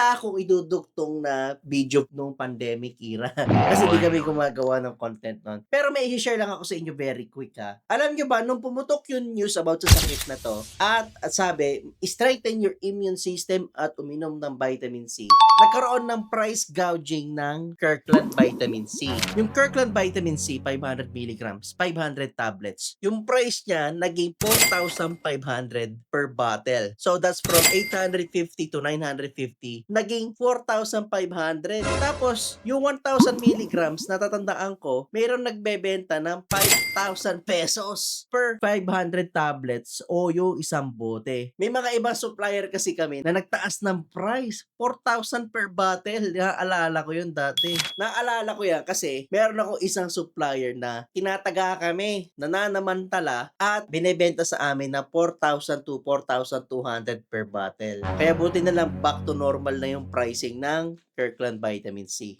wala akong idudugtong na video nung pandemic era. Kasi di kami gumagawa ng content nun. Pero may i-share lang ako sa inyo very quick ha. Alam nyo ba, nung pumutok yung news about sa sakit na to, at, at sabi, strengthen your immune system at uminom ng vitamin C, nagkaroon ng price gouging ng Kirkland Vitamin C. Yung Kirkland Vitamin C, 500 milligrams, 500 tablets. Yung price niya, naging 4,500 per bottle. So, that's from 850 to 950. Naging 4,500. Tapos, yung 1,000 milligrams, natatandaan ko, mayroon nagbebenta ng 5,000 pesos per 500 tablets o yung isang bote. May mga ibang supplier kasi kami na nagtaas ng price. 4,000 per bottle. Naaalala ko yun dati. Naaalala ko yan kasi meron ako isang supplier na tinataga kami, nananamantala at binebenta sa amin na 4,000 to 4,200 per bottle. Kaya buti na lang back to normal na yung pricing ng Kirkland Vitamin C.